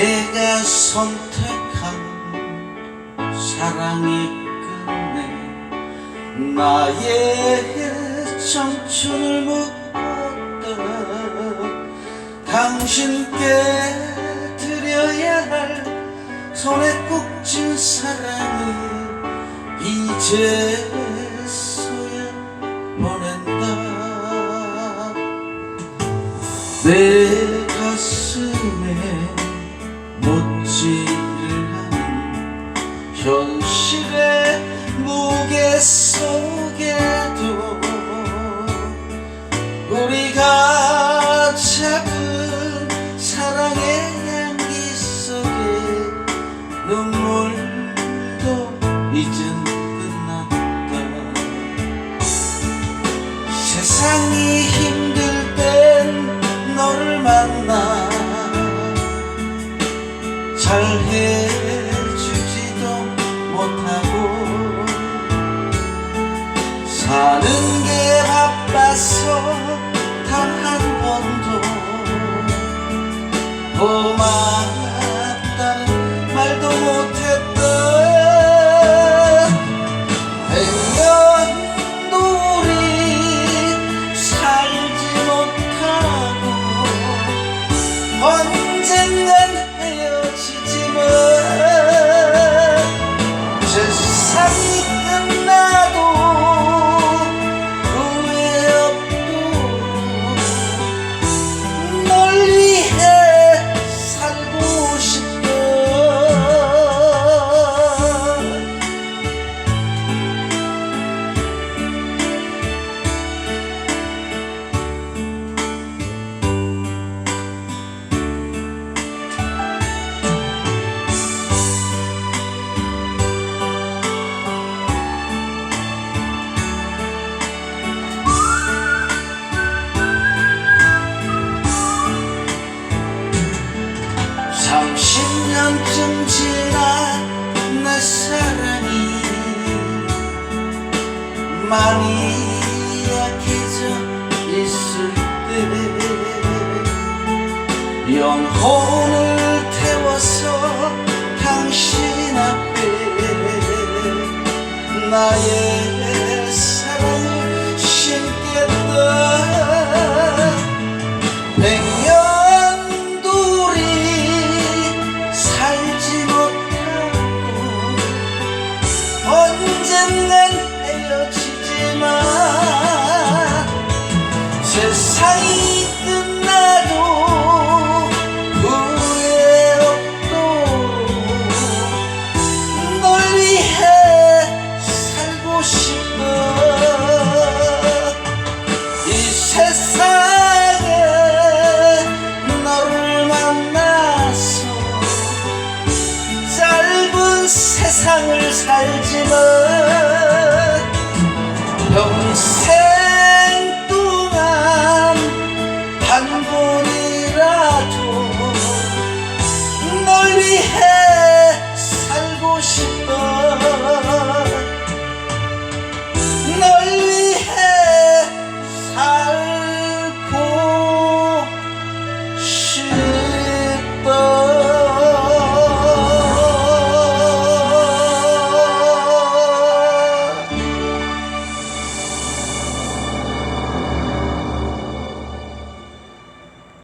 내가 선택한 사랑의 끝내 나의 청춘을 묻었다 당신께 드려야 할 손에 꼭 쥔 사랑을 이제서야 보낸다. 내 가슴에 눈물도 이젠 끝났다. 세상이 힘들 땐 너를 만나 잘 해주지도 못하고 사는 게 바빠서 단 한 번도 고맙다 30년쯤 지난 내 사랑이 많이 약해져 있을 때 영혼을 태워서 언젠간 헤어지지만 세상이 끝나도 후회 없도록 널 위해 살고 싶어 삶을 살지만